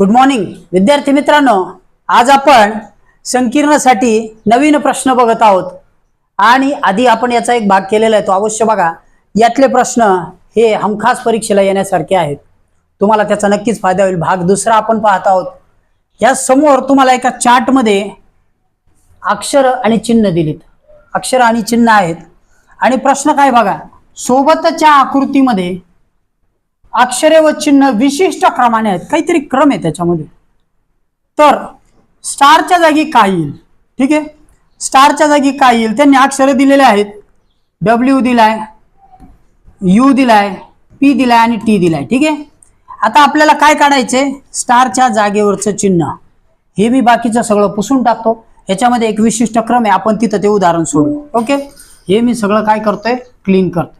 Good morning विद्यार्थी मित्रांनो आज आपण संकीर्णासाठी नवीन प्रश्न बघत आहोत. आणि आधी आपण याचा एक भाग केलेला आहे तो अवश्य बघा. यातले प्रश्न हे हमखास परीक्षेला येण्यासारखे आहेत. तुम्हाला त्याचा नक्कीच फायदा होईल. भाग दुसरा आपण पाहत आहोत. या समोर तुम्हाला एका चार्टमध्ये अक्षर आणि चिन्ह दिलीत. अक्षर आणि चिन्ह आहेत. आणि प्रश्न काय बघा? सोबतच्या आकृतीमध्ये अक्षरे व चिन्ह विशिष्ट क्रमाने आहेत. काहीतरी क्रम आहे त्याच्यामध्ये. तर स्टारच्या जागी काय येईल? ठीक आहे? स्टारच्या जागी काय येईल? त्यांनी अक्षरे दिलेले आहेत. डब्ल्यू दिलाय यू दिलाय पी दिलाय आणि टी दिलाय. ठीक आहे? आता आपल्याला काय काढायचे? स्टारच्या जागेवरचं चिन्ह. हे मी बाकीचं सगळं पुसून टाकतो. ह्याच्यामध्ये एक विशिष्ट क्रम आहे. आपण तिथं ते उदाहरण सोडू. ओके? हे मी सगळं काय करतोय? क्लीन करतोय.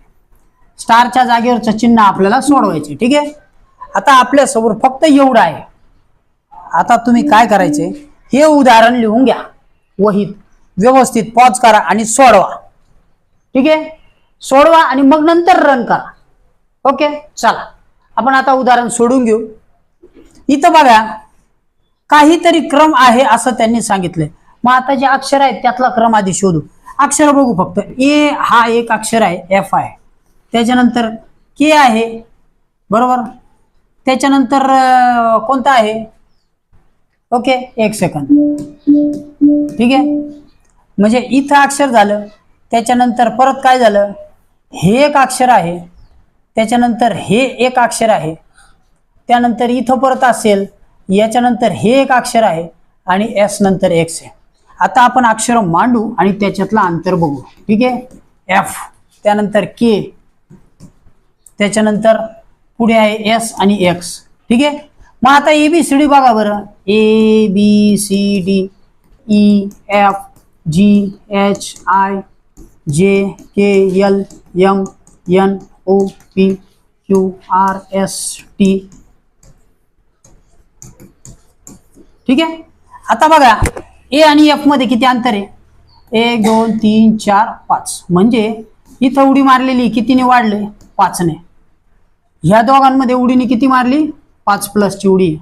स्टारच्या जागेवरचं चिन्ह आपल्याला सोडवायचे ठीक आहे? आता आपल्यासमोर फक्त एवढं आहे. आता तुम्ही काय करायचे? हे उदाहरण लिहून घ्या. वहीत. व्यवस्थित पॉज करा आणि सोडवा. ठीक आहे? सोडवा आणि मग नंतर रन करा. ओके? चला. आपण आता उदाहरण सोडून घेऊ. इथं बघा काहीतरी क्रम आहे असं त्यांनी सांगितलंय. मग आता जे अक्षर आहेत त्यातला क्रम आधी शोधू. अक्षर बघू फक्त. ए हा एक अक्षर आहे एफ आहे. त्याच्यानंतर के आहे. बरोबर? त्याच्यानंतर कोणता कोणतं आहे? ओके एक सेकंद ठीक आहे? म्हणजे इथं अक्षर झालं त्याच्यानंतर परत काय झालं? हे एक अक्षर आहे. त्याच्यानंतर हे एक अक्षर आहे. त्यानंतर इथं परत असेल याच्यानंतर हे एक अक्षर आहे आणि एस नंतर एक्स आहे. आता आपण अक्षर मांडू आणि त्याच्यातलं अंतर बघू. ठीक आहे? एफ त्यानंतर के त्याच्यानंतर पुढे आहे एस आणि एक्स ठीक आहे? मग आता ए बी सी डी बघा बरं. A B C D E F G H I J K L M N O P Q R S T ठीक आहे? आता बघा. ए आणि एफमध्ये किती अंतर आहे? एक दोन तीन चार पाच. म्हणजे इथं उडी मारलेली कितीने वाढले? पाचने. ह्या दोघांमध्ये उडीने किती मारली? पाच प्लसची उडी.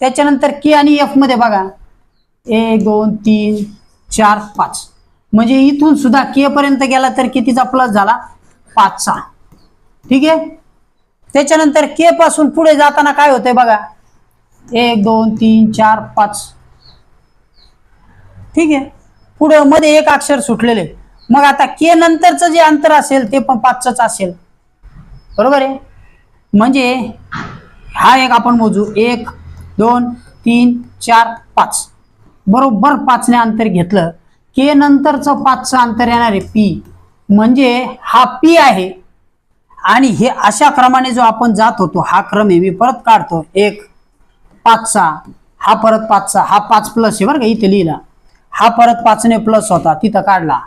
त्याच्यानंतर के आणि एफमध्ये बघा. एक दोन तीन चार पाच. म्हणजे इथून सुद्धा के पर्यंत गेला तर कितीचा प्लस झाला? पाचचा. ठीक आहे? त्याच्यानंतर के पासून पुढे जाताना काय होतंय बघा? एक दोन तीन चार पाच. ठीक आहे? पुढे मध्ये एक अक्षर सुटलेले मग आता के नंतरचं जे अंतर असेल ते पण पाचच असेल. बरोबर आहे? म्हणजे हा एक आपण मोजू. एक दोन तीन चार पाच. बरोबर पाचने अंतर घेतलं. के नंतरचं पाचचं अंतर येणार आहे पी म्हणजे हा पी आहे. आणि हे अशा क्रमाने जो आपण जात होतो हा क्रम आहे मी परत काढतो. एक पाचचा. हा परत पाचचा. हा पाच प्लस आहे बरं का इथे लिहिला. हा परत पाचने प्लस होता तिथं काढला.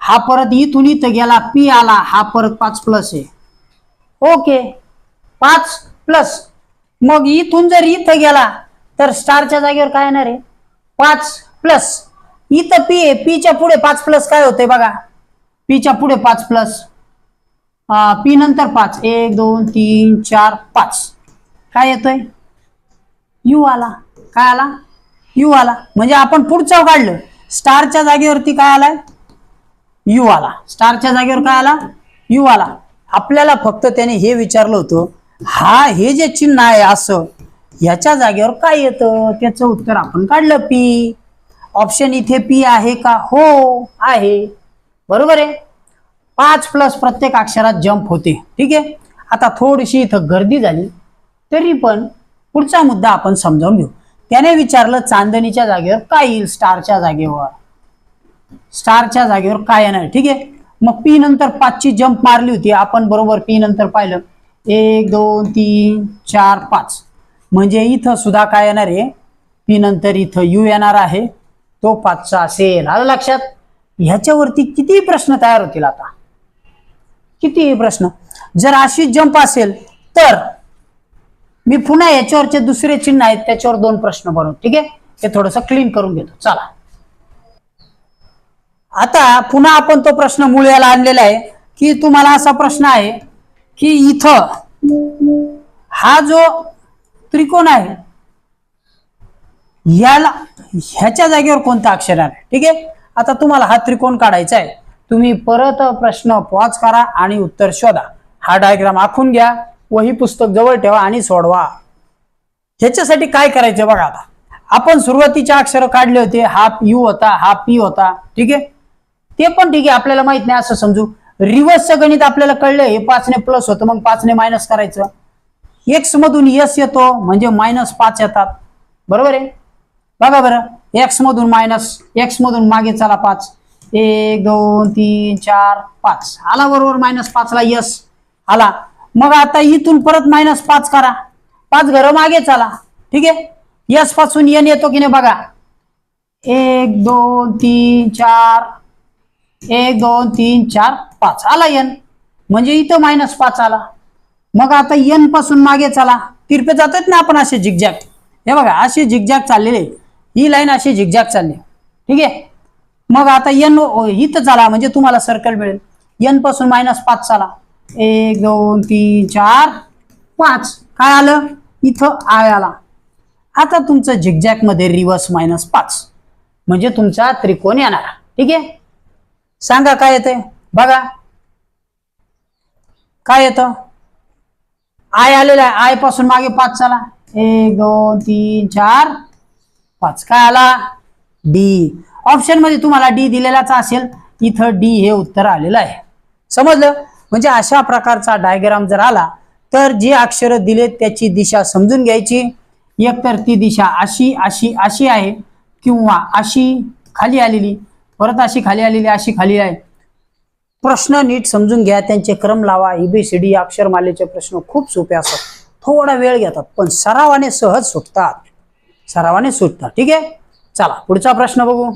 हा परत इथून इथं गेला पी आला हा परत पाच प्लस आहे. ओके पाच प्लस मग इथून जर इथं गेला तर स्टारच्या जागेवर काय येणार आहे? पाच प्लस इथं पी आहे पीच्या पुढे पाच प्लस काय होतंय बघा? पीच्या पुढे पाच प्लस पी नंतर पाच. एक दोन तीन चार पाच. काय येतोय? यू आला. काय आला? यू आला. म्हणजे आपण पुढचं काढलं. स्टारच्या जागेवरती काय आलाय? यू आला. स्टारच्या जागेवर काय आला? यू आला. आपल्याला फक्त त्याने हे विचारलं होतं हा हे जे चिन्ह आहे असं ह्याच्या जागेवर काय येतं? त्याचं उत्तर आपण काढलं पी ऑप्शन इथे पी आहे का? हो आहे. बरोबर आहे? पाच प्लस प्रत्येक अक्षरात जंप होते. ठीक आहे? आता थोडीशी इथं गर्दी झाली तरी पण पुढचा मुद्दा आपण समजावून घेऊ. त्याने विचारलं चांदणीच्या जागेवर काय येईल? स्टारच्या जागेवर. स्टारच्या जागेवर काय येणार? ठीक आहे? मग पी नंतर पाचची जंप मारली होती. आपण बरोबर पी नंतर पाहिलं. एक दोन तीन चार पाच. म्हणजे इथं सुद्धा काय येणार आहे? पी नंतर इथं यू येणार आहे. तो पाचचा असेल. आलं लक्षात? ह्याच्यावरती किती प्रश्न तयार होतील आता? किती प्रश्न? जर अशी जंप असेल तर मी पुन्हा याच्यावरचे दुसरे चिन्ह आहेत त्याच्यावर दोन प्रश्न बनवतो ठीक आहे? ते थोडस क्लीन करून घेतो. चला. आता पुन्हा आपण तो प्रश्न मुळ्याला आणलेला आहे की तुम्हाला असा प्रश्न आहे की इथं हा जो त्रिकोण आहे याला ह्याच्या जागेवर कोणतं अक्षर आहे ठीक आहे? आता तुम्हाला हा त्रिकोण काढायचा आहे. तुम्ही परत प्रश्न पॉज करा आणि उत्तर शोधा. हा डायग्राम आखून घ्या वही पुस्तक जवळ ठेवा आणि सोडवा. ह्याच्यासाठी काय करायचं बघा आता. आपण सुरुवातीचे अक्षर काढले होते हा यू होता हा पी होता. ठीक आहे? ते पण ठीक आहे आपल्याला माहीत नाही असं समजू. रिव्हर्सचं गणित आपल्याला कळलं हे पाचने प्लस होतं मग पाचने मायनस करायचं. एक्स मधून यस येतो म्हणजे मायनस पाच येतात. बरोबर आहे? बघा बरं एक्स मधून मायनस एक्स मधून मागे चला पाच. एक दोन तीन चार पाच. आला बरोबर मायनस पाचला यस आला. मग आता इथून परत मायनस पाच करा. पाच घरं मागे चला. ठीक आहे? यसपासून येन येतो की नाही बघा. एक दोन तीन चार एक दोन तीन चार पाच. आला एन म्हणजे इथं मायनस पाच आला. मग आता एनपासून मागे चला. तिरपे जातात ना आपण असे झिकझॅक हे बघा असे झिकझॅक चाललेले ही लाईन अशी झिकझॅक चालली ठीक आहे? मग आता एन इथं चला म्हणजे तुम्हाला सर्कल मिळेल. एनपासून मायनस पाच चाला. एक दोन तीन चार पाच. काय आलं? इथं आय आला. आता तुमचं झिकझॅकमध्ये रिव्हर्स मायनस पाच. म्हणजे तुमचा त्रिकोण येणार. ठीक आहे? सांगा काय येते बघा. काय येतं? आय आलेला आहे. आयपासून मागे पाच चला. एक दोन तीन चार. पाच. काय आला? डी. ऑप्शनमध्ये तुम्हाला डी दिलेलाच असेल. इथं डी हे उत्तर आलेलं आहे. समजलं? म्हणजे अशा प्रकारचा डायग्राम जर आला तर जे अक्षर दिलेत त्याची दिशा समजून घ्यायची. एकतर ती दिशा अशी अशी अशी आहे. किंवा अशी खाली आलेली. परत अशी खाली आलेली अशी खाली आहे. प्रश्न नीट समजून घ्या त्यांचे क्रम लावा. एबीसीडी अक्षरमालेचे प्रश्न खूप सोपे असतात. थोडा वेळ घेतात पण सरावाने सहज सुटतात. सरावाने सुटतात. ठीक आहे? चला पुढचा प्रश्न बघू.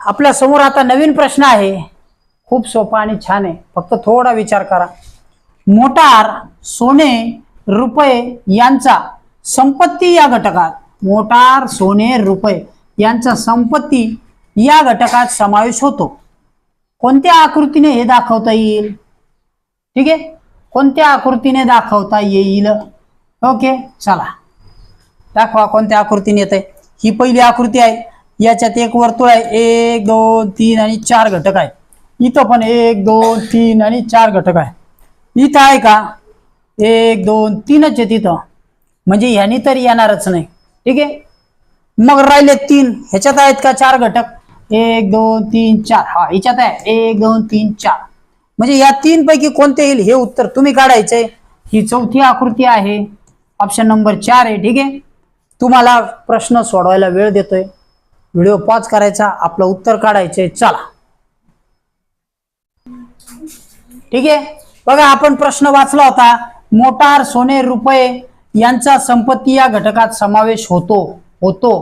आपल्यासमोर आता नवीन प्रश्न आहे. खूप सोपा आणि छान आहे. फक्त थोडा विचार करा. मोटार सोने रुपये यांचा संपत्ती या घटकात. मोटार सोने रुपये. यांचा संपत्ती या घटकात समावेश होतो. कोणत्या आकृतीने हे दाखवता येईल? ठीक आहे? कोणत्या आकृतीने दाखवता येईल? ओके चला. दाखवा कोणत्या आकृतीने येत आहे ही पहिली आकृती आहे. याच्यात एक वर्तुळ आहे. एक दोन तीन आणि चार घटक आहे इथं पण एक दोन तीन आणि चार घटक आहे इथं आहे का? एक दोन तीनच आहे तिथं म्हणजे ह्यानी तर येणारच नाही. ठीक आहे? मग राहिले तीन. ह्याच्यात आहेत का चार घटक? एक दोन तीन चार. हा ह्याच्यात आहे. एक दोन तीन चार. म्हणजे या तीन पैकी कोणते येईल? हे उत्तर तुम्ही काढायचंय. ही चौथी आकृती आहे. ऑप्शन नंबर चार आहे. ठीक आहे? तुम्हाला प्रश्न सोडवायला वेळ देतोय. व्हिडिओ पॉज करायचा. आपलं उत्तर काढायचंय. चला. ठीक आहे? बघा आपण प्रश्न वाचला होता. मोटार सोने रुपये यांचा संपत्ती या घटकात समावेश होतो. होतो.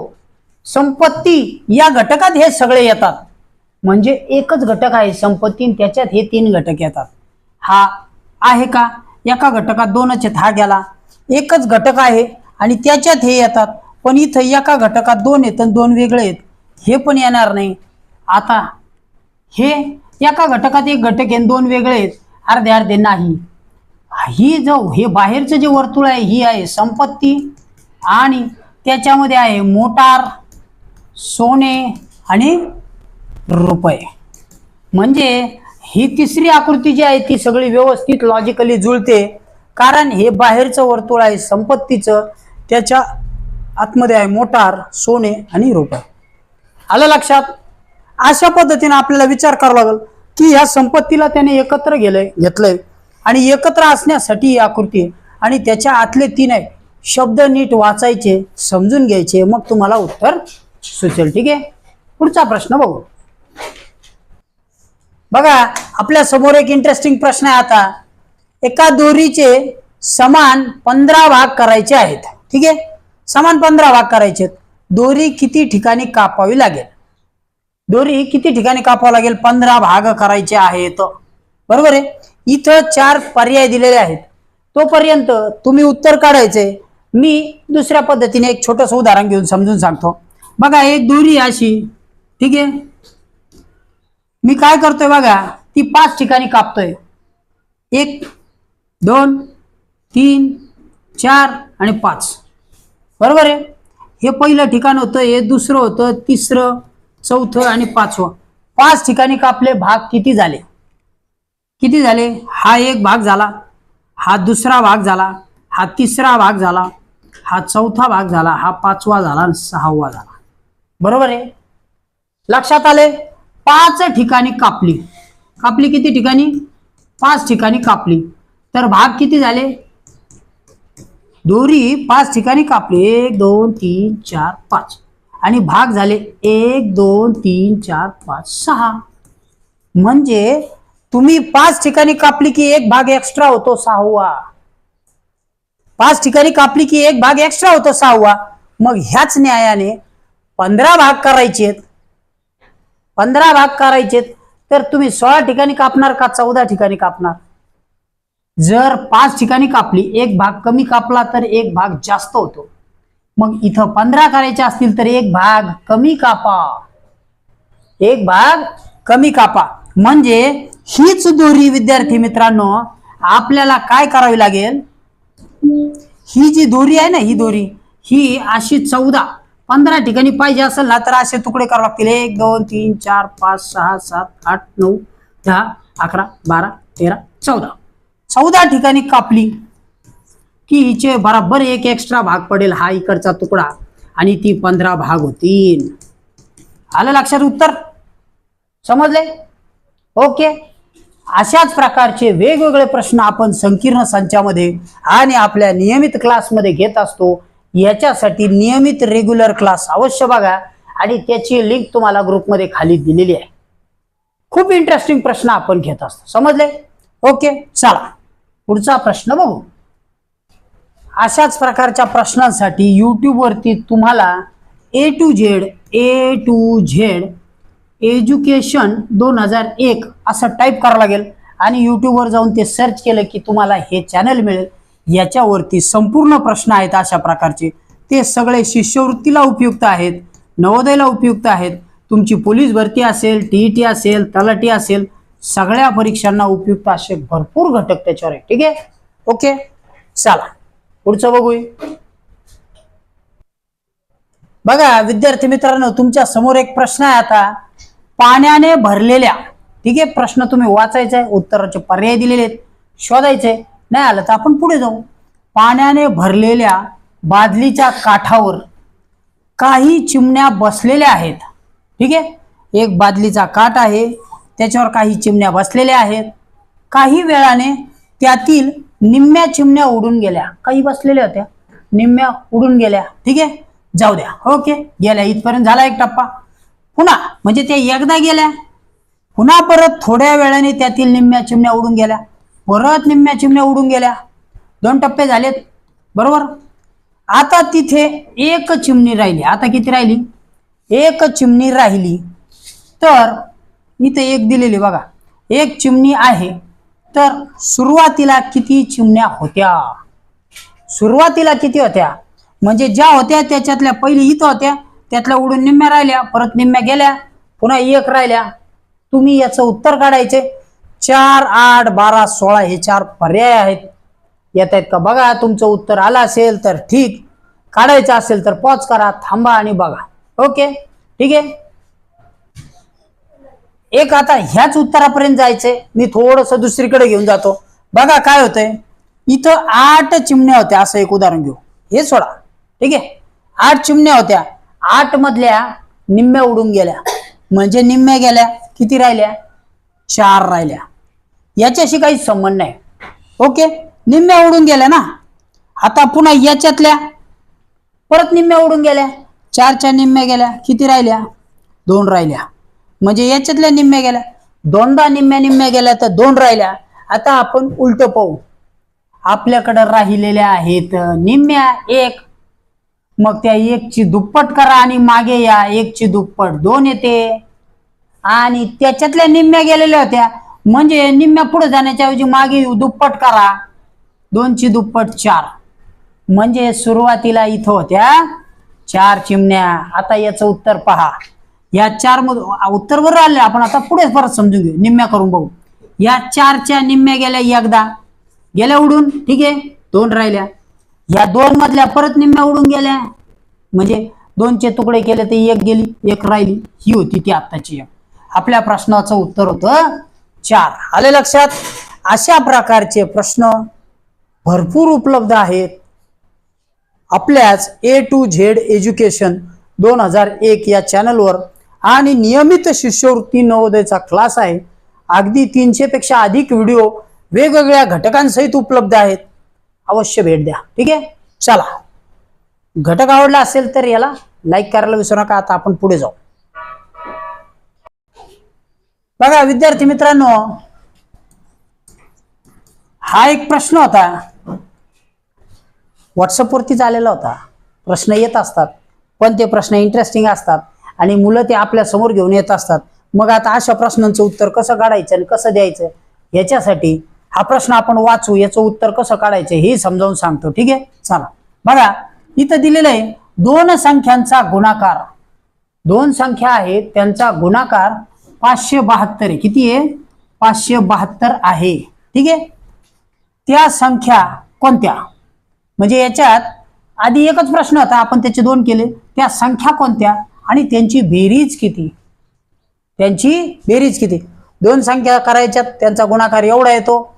संपत्ती या घटकात हे सगळे येतात. म्हणजे एकच घटक आहे संपत्ती आणि त्याच्यात हे तीन घटक येतात. हा आहे का? एका घटकात दोनच आहेत. हा गेला. एकच घटक आहे आणि त्याच्यात हे येतात. पण इथं एका घटकात दोन आहेत आणि दोन वेगळे आहेत. हे पण येणार नाही. आता हे एका घटकात एक घटक आहे दोन वेगळे आहेत. अर्धे अर्धे नाही. ही जो हे बाहेरचं जे वर्तुळ आहे ही आहे संपत्ती आणि त्याच्यामध्ये आहे मोटार सोने आणि रुपये. म्हणजे ही तिसरी आकृती जी आहे ती सगळी व्यवस्थित लॉजिकली जुळते. कारण हे बाहेरचं वर्तुळ आहे संपत्तीचं. त्याच्या आतमध्ये आहे मोटार सोने आणि रुपये. आलं लक्षात? अशा पद्धतीने आपल्याला विचार करावा लागेल की ह्या संपत्तीला त्याने एकत्र गेलंय घेतलंय. आणि एकत्र असण्यासाठी ही आकृती आहे. आणि त्याच्या आतले तीन आहे शब्द नीट वाचायचे समजून घ्यायचे मग तुम्हाला उत्तर सुचेल. ठीक आहे? पुढचा प्रश्न बघू. बघा आपल्यासमोर एक इंटरेस्टिंग प्रश्न आहे आता. एका दोरीचे समान पंधरा भाग करायचे आहेत. ठीक आहे? समान पंधरा भाग करायचे आहेत. दोरी किती ठिकाणी कापावी लागेल? दोरी किती ठिकाणी कापावं लागेल? पंधरा भाग करायचे आहेत. बरोबर आहे? इथं चार पर्याय दिलेले आहेत. तोपर्यंत तुम्ही उत्तर काढायचे. मी दुसऱ्या पद्धतीने एक छोटंसं उदाहरण घेऊन समजून सांगतो. बघा एक दोरी अशी ठीक आहे? मी काय करतोय बघा ती पाच ठिकाणी कापतोय. एक दोन तीन चार आणि पाच. बरोबर आहे? हे पहिलं ठिकाण होतं हे दुसरं होतं तिसरं चौथं आणि पाचवं. पाच ठिकाणी कापले भाग किती झाले? किती झाले? हा एक भाग झाला हा दुसरा भाग झाला हा तिसरा भाग झाला हा चौथा भाग झाला हा पाचवा झाला आणि सहावा झाला. बरोबर आहे? लक्षात आले? पाच ठिकाणी कापली. कापली किती ठिकाणी? पाच ठिकाणी कापली. तर भाग किती झाले? दोरी पाच ठिकाणी कापली. एक दोन तीन चार पाच. आणि भाग झाले एक दोन तीन चार पाच सहा. म्हणजे तुम्ही पाच ठिकाणी कापली की एक भाग एक्स्ट्रा होतो सहावा. पाच ठिकाणी कापली की एक भाग एक्स्ट्रा होतो सहावा. मग ह्याच न्यायाने पंधरा भाग करायचेत पंधरा भाग करायचेत तर तुम्ही सोळा ठिकाणी कापणार का चौदा ठिकाणी कापणार? जर पाच ठिकाणी कापली एक भाग कमी कापला तर एक भाग जास्त होतो. मग इथं पंधरा करायचे असतील तर एक भाग कमी कापा. एक भाग कमी कापा. म्हणजे हीच दोरी विद्यार्थी मित्रांनो आपल्याला काय करावी लागेल? ही जी दोरी आहे ना ही दोरी ही अशी चौदा पंधरा ठिकाणी पाहिजे असेल ना तर असे तुकडे करावे लागतील. एक दोन तीन चार पाच सहा सात आठ नऊ दहा अकरा बारा तेरा चौदा. चौदा ठिकाणी कापली की हिचे बराबर एक एक्स्ट्रा भाग पडेल हा इकडचा तुकडा आणि ती पंधरा भाग होतील आलं लक्षात उत्तर? समजले? ओके. अशाच प्रकारचे वेगवेगळे प्रश्न आपण संकीर्ण संचामध्ये आणि आपल्या नियमित क्लासमध्ये घेत असतो. याच्यासाठी नियमित रेग्युलर क्लास अवश्य बघा आणि त्याची लिंक तुम्हाला ग्रुपमध्ये खाली दिलेली आहे. खूप इंटरेस्टिंग प्रश्न आपण घेत असतो. समजले? ओके चला. पुढचा प्रश्न बघू. अशाच प्रकारच्या प्रश्नांसाठी यूट्यूबवरती तुम्हाला A to Z A to Z education दोन हजार एक असं टाईप करावं लागेल. आणि यूट्यूबवर जाऊन ते सर्च केलं की तुम्हाला हे चॅनल मिळेल. याच्यावरती संपूर्ण प्रश्न आहेत अशा प्रकारचे. ते सगळे शिष्यवृत्तीला उपयुक्त आहेत नवोदयला उपयुक्त आहेत. तुमची पोलीस भरती असेल टी टी असेल तलाटी असेल सगळ्या परीक्षांना उपयुक्त असे भरपूर घटक त्याच्यावर आहे ठीक आहे? ओके? चला. पुढचं बघूया. बघा विद्यार्थी मित्रांनो तुमच्यासमोर एक प्रश्न आहे आता. पाण्याने भरलेल्या ठीक आहे प्रश्न तुम्ही वाचायचा आहे उत्तराचे पर्याय दिलेले आहेत शोधायचे. नाही आलं तर आपण पुढे जाऊ. पाण्याने भरलेल्या बादलीच्या काठावर काही चिमण्या बसलेल्या आहेत. ठीक आहे? एक बादलीचा काठ आहे त्याच्यावर काही चिमण्या बसलेल्या आहेत. काही वेळाने त्यातील निम्म्या चिमण्या उडून गेल्या. काही बसलेल्या होत्या. निम्म्या उडून गेल्या. ठीक आहे? जाऊ द्या. ओके? गेल्या. इथपर्यंत झाला एक टप्पा. पुन्हा म्हणजे त्या एकदा गेल्या पुन्हा परत थोड्या वेळाने त्यातील निम्म्या चिमण्या उडून गेल्या. परत निम्म्या चिमण्या उडून गेल्या. दोन टप्पे झालेत. बरोबर? आता तिथे एक चिमणी राहिली. आता किती राहिली? एक चिमणी राहिली. तर इथे एक दिलेली बघा. एक चिमणी आहे. तर सुरुवातीला किती चिमण्या होत्या? सुरुवातीला किती होत्या? म्हणजे ज्या होत्या त्याच्यातल्या पहिली इथं होत्या. त्यातल्या उडून निम्म्या राहिल्या परत निम्म्या गेल्या पुन्हा एक राहिल्या. तुम्ही याचं उत्तर काढायचे. चार आठ बारा सोळा हे चार पर्याय आहेत. येत आहेत का? बघा तुमचं उत्तर आलं असेल तर ठीक. काढायचं असेल तर पॉज करा थांबा आणि बघा. ओके ठीक आहे? एक आता ह्याच उत्तरापर्यंत जायचंय. मी थोडस दुसरीकडे घेऊन जातो. बघा काय होतंय. इथं आठ चिमण्या होत्या असं एक उदाहरण घेऊ. हे सोडा. ठीक आहे? आठ चिमण्या होत्या. आठ मधल्या निम्म्या उडून गेल्या. म्हणजे निम्म्या गेल्या किती राहिल्या? चार राहिल्या. याच्याशी काही संबंध नाही. ओके? निम्म्या उडून गेल्या ना? आता पुन्हा याच्यातल्या परत निम्म्या उडून गेल्या. चारच्या निम्म्या गेल्या किती राहिल्या? दोन राहिल्या. म्हणजे याच्यातल्या निम्म्या गेल्या. दोनदा निम्म्या निम्म्या गेल्या तर दोन राहिल्या. आता आपण उलट पाहू. आपल्याकडं राहिलेल्या आहेत निम्म्या एक मग त्या एकची दुप्पट करा आणि मागे या एकची दुप्पट दोन येते. आणि त्याच्यातल्या निम्म्या गेलेल्या होत्या. म्हणजे निम्म्या पुढे जाण्याच्या ऐवजी मागे दुप्पट करा. दोनची दुप्पट चार. म्हणजे सुरुवातीला इथं होत्या चार चिमण्या. आता याचं उत्तर पहा. या चार मध उत्तर बरोबर आले आपण आता पुढे परत समजून घेऊ. निम्म्या करून बघू. या चारच्या निम्म्या गेल्या एकदा. गेल्या उडून ठीक आहे? दोन राहिल्या. ह्या दोन मधल्या परत निम्म्या उडून गेल्या. म्हणजे दोनचे तुकडे केले तर एक गेली एक राहिली. ही होती ती आत्ताची एक. आपल्या प्रश्नाचं उत्तर होतं चार. आले लक्षात? अशा प्रकारचे प्रश्न भरपूर उपलब्ध आहेत. आपल्याच ए टू झेड एज्युकेशन दोन हजार एक या चॅनलवर आणि नियमित शिष्यवृत्ती नवोदयचा क्लास आहे. अगदी तीनशे पेक्षा अधिक व्हिडिओ वेगवेगळ्या घटकांसहित उपलब्ध आहेत. अवश्य भेट द्या. ठीक आहे? चला. घटक आवडला असेल तर याला लाईक करायला विसरू नका. आता आपण पुढे जाऊ. बघा विद्यार्थी मित्रांनो हा एक प्रश्न होता. व्हॉट्सअपवरतीच आलेला होता. प्रश्न येत असतात पण ते प्रश्न इंटरेस्टिंग असतात आणि मुलं ते आपल्यासमोर घेऊन येत असतात. मग आता अशा प्रश्नांचं उत्तर कसं काढायचं आणि कसं द्यायचं? याच्यासाठी हा प्रश्न आपण वाचू याचं उत्तर कसं काढायचं हे समजावून सांगतो. ठीक आहे? चला. बघा इथं दिलेलं आहे दोन संख्यांचा गुणाकार. दोन संख्या आहेत त्यांचा गुणाकार पाचशे बहात्तर आहे. किती आहे? पाचशे बहात्तर आहे. ठीक आहे? त्या संख्या कोणत्या? म्हणजे याच्यात आधी एकच प्रश्न होता आपण त्याचे दोन केले. त्या संख्या कोणत्या? आणि त्यांची बेरीज किती? त्यांची बेरीज किती? दोन संख्या करायच्यात त्यांचा गुणाकार एवढा येतो.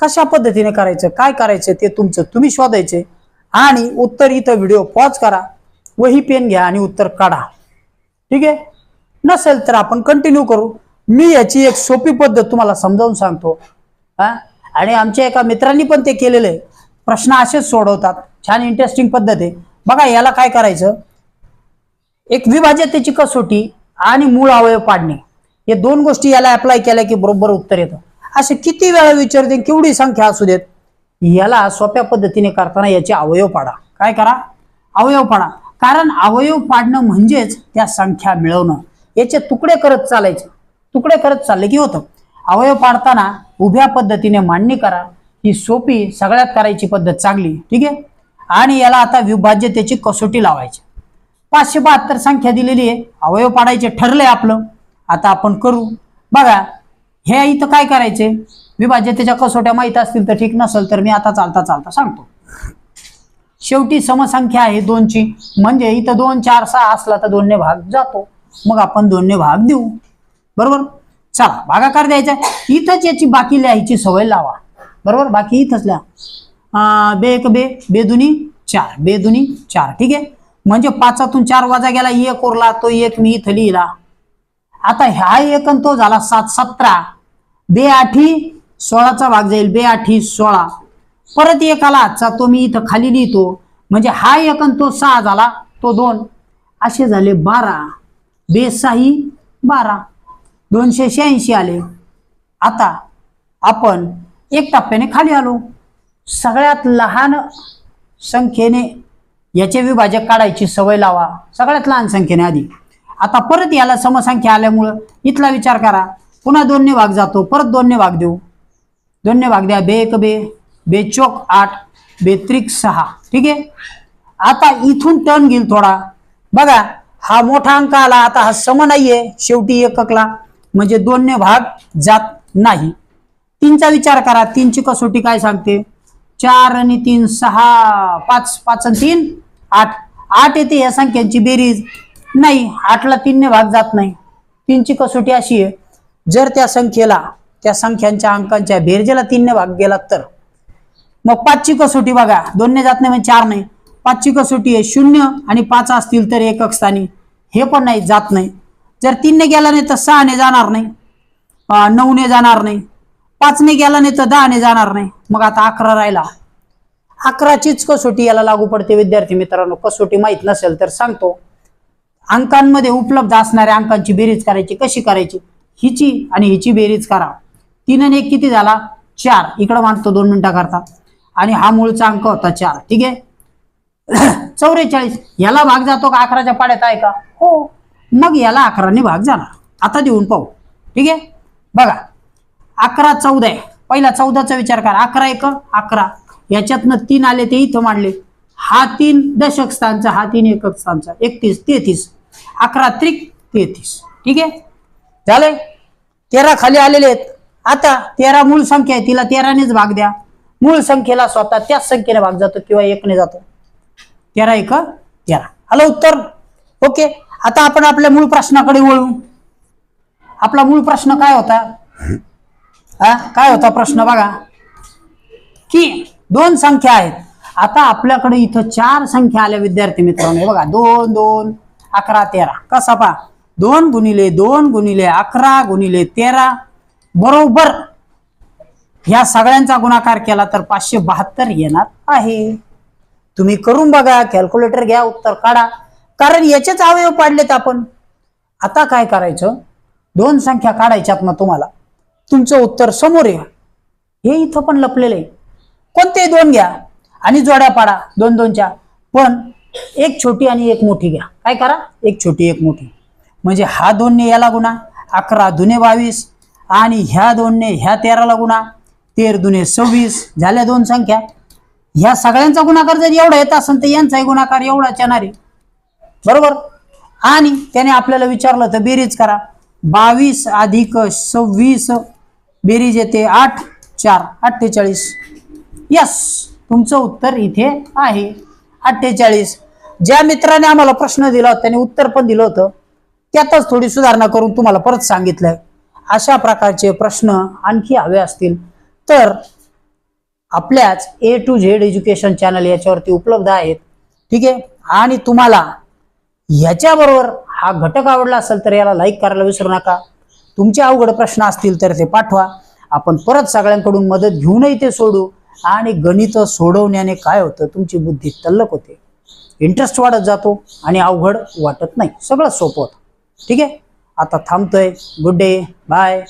कशा पद्धतीने करायचं काय करायचं ते तुमचं तुम्ही शोधायचे. आणि उत्तर इथं व्हिडिओ पॉज करा वही पेन घ्या आणि उत्तर काढा. ठीक आहे? नसेल तर आपण कंटिन्यू करू. मी याची एक सोपी पद्धत तुम्हाला समजावून सांगतो. हा? आणि आमच्या एका मित्रांनी पण ते केलेले प्रश्न असेच सोडवतात. छान इंटरेस्टिंग पद्धत आहे. बघा याला काय करायचं? एक विभाज्यतेची कसोटी आणि मूळ अवयव पाडणे. हे दोन गोष्टी याला अप्लाय केल्या की बरोबर उत्तर येतं. असे किती वेळा विचारते केवढी संख्या असू देत? याला सोप्या पद्धतीने करताना याचे अवयव पाडा. काय करा? अवयव पाडा. कारण अवयव पाडणं म्हणजेच त्या संख्या मिळवणं. याचे तुकडे करत चालायचे. तुकडे करत चालले की होतं. अवयव पाडताना उभ्या पद्धतीने मांडणी करा. ही सोपी सगळ्यात करायची पद्धत चांगली. ठीक आहे? आणि याला आता विभाज्यतेची कसोटी लावायची. पाचशे बहात्तर संख्या दिलेली आहे. अवयव पाडायचे ठरलंय आपलं. आता आपण करू. बघा हे इथं काय करायचे? विभाज्यतेच्या कसोट्या माहीत असतील तर ठीक नसेल तर मी आता चालता चालता सांगतो. शेवटी समसंख्या आहे दोनची. म्हणजे इथं दोन चार सहा असला तर दोनने भाग जातो. मग आपण दोनने भाग देऊ. बरोबर? चला भागाकार द्यायचा इथंच याची बाकी लिहायची सवय लावा. बरोबर? बाकी इथंच लिहा. बे एक बे बेदुनी चार. बेदुनी चार. ठीक आहे? म्हणजे पाचातून चार वाजा गेला एक उरला तो एक मी इथं लिहिला. आता ह्या एक तो झाला सात सतरा. बे आठी सोळाचा भाग जाईल. बे आठी सोळा. परत एकाला आजचा तो मी इथं खाली लिहितो. म्हणजे हा एक अन तो सहा झाला तो दोन. असे झाले बारा. बेसाही बारा. दोनशे शहाऐंशी आले. आता आपण एक टप्प्याने खाली आलो. सगळ्यात लहान संख्येने याचे विभाजक काढायची सवय लावा. सगळ्यात लहान संख्येने आधी. आता परत याला समसंख्या आल्यामुळं इथला विचार करा. पुन्हा दोनने भाग जातो परत दोनने भाग देऊ. दोनने भाग द्या बे एक बे बे चोक आठ बेत्रिक सहा. ठीक आहे? आता इथून टर्न घेईल थोडा. बघा हा मोठा अंक आला आता हा सम नाहीये शेवटी एककला. म्हणजे दोनने भाग जात नाही. तीनचा विचार करा तीनची कसोटी काय सांगते? चार आणि तीन सहा पाच पाच आणि तीन आठ. आठ येते या संख्यांची बेरीज. नाही आठला तीनने भाग जात नाही. तीनची कसोटी अशी आहे जर त्या संख्येला त्या संख्यांच्या अंकांच्या बेरजेला तीनने भाग गेला तर. मग पाचची कसोटी बघा दोनने जात नाही म्हणजे चार नाही पाचची कसोटी आहे शून्य आणि पाच असतील तर एकक स्थानी हे पण नाही जात नाही. जर तीनने गेला नाही तर सहाने जाणार नाही. नऊने जाणार नाही. पाचने गेला नाही तर दहाने जाणार नाही. मग आता अकरा राहिला. अकराचीच कसोटी याला लागू पडते विद्यार्थी मित्रांनो. कसोटी माहीत नसेल तर सांगतो. अंकांमध्ये उपलब्ध असणाऱ्या अंकांची बेरीज करायची कशी करायची? हिची आणि हिची बेरीज करा. तीन आणि एक किती झाला? चार. इकडं मांडतो दोन मिनिटा करता आणि हा मूळचा अंक होता चार. ठीक आहे? चौवेचाळीस याला भाग जातो का अकराच्या पाड्यात आहे का? हो. मग याला अकराने भाग जाणार. आता देऊन पाहू. ठीक आहे? बघा. अकरा चौदा आहे. पहिला चौदाचा विचार करा. अकरा एक अकरा. याच्यातनं तीन आले ते इथं मांडले. हा तीन दशक स्थानचा हा तीन एकक स्थानचा. एकतीस तेहतीस. अकरा त्रिक तेहतीस. ठीक आहे? झाले? तेरा खाली आलेले आहेत. आता तेरा मूळ संख्या आहे तिला तेरानेच भाग द्या. मूळ संख्येला स्वतः त्याच संख्येने भाग जातो किंवा एकने जातो. तेरा एक तेरा. आलं उत्तर? ओके. आता आपण आपल्या मूळ प्रश्नाकडे वळू. आपला मूळ प्रश्न काय होता? हा? काय होता प्रश्न बघा. की दोन संख्या आहेत. आता आपल्याकडे इथं चार संख्या आल्या विद्यार्थी मित्रांनो. बघा दोन दोन अकरा तेरा. कसा पहा? दोन गुणिले दोन गुणिले अकरा गुणिले तेरा. बरोबर. ह्या सगळ्यांचा गुणाकार केला तर पाचशे बहात्तर येणार आहे. तुम्ही करून बघा कॅल्क्युलेटर घ्या उत्तर काढा. कारण याचेच अवयव पाडलेत आपण. आता काय करायचं? दोन संख्या काढायच्यात ना तुम्हाला. तुमचं उत्तर समोर या. हे इथं पण लपलेलं आहे कोणते दोन घ्या आणि जोड्या पाडा दोन दोनच्या. पण एक छोटी आणि एक मोठी घ्या. काय करा? एक छोटी एक मोठी. म्हणजे हा दोनने याला गुणा अकरा दुने बावीस आणि ह्या दोनने ह्या तेराला गुणा तेर दुने सव्वीस झाल्या दोन संख्या. ह्या सगळ्यांचा गुणाकार जर एवढा येत असेल तर यांचाही गुणाकार एवढाच येणार आहे. बरोबर? आणि त्याने आपल्याला विचारलं तर बेरीज करा. बावीस अधिक सव्वीस बेरीज येते आठ चार अठ्ठेचाळीस. यस तुमचं उत्तर इथे आहे. अठ्ठेचाळीस. ज्या मित्राने आम्हाला प्रश्न दिला होता त्याने उत्तर पण दिलं होतं. त्यातच थोडी सुधारणा करून तुम्हाला परत सांगितलंय. अशा प्रकारचे प्रश्न आणखी हवे असतील तर आपल्याच A to Z education channel याच्यावरती उपलब्ध आहेत. ठीक आहे? आणि तुम्हाला ह्याच्याबरोबर हा घटक आवडला असेल तर याला लाईक करायला विसरू नका. तुमचे अवघड प्रश्न असतील तर ते पाठवा. आपण परत सगळ्यांकडून मदत घेऊनही ते सोडू. आणि गणित सोडवण्याने काय होतं? तुमची बुद्धी तल्लक होते. इंटरेस्ट वाढत जातो आणि अवघड वाटत नाही. सगळं सोपं होतं. ठीक आहे? आता थांबतोय. Good day bye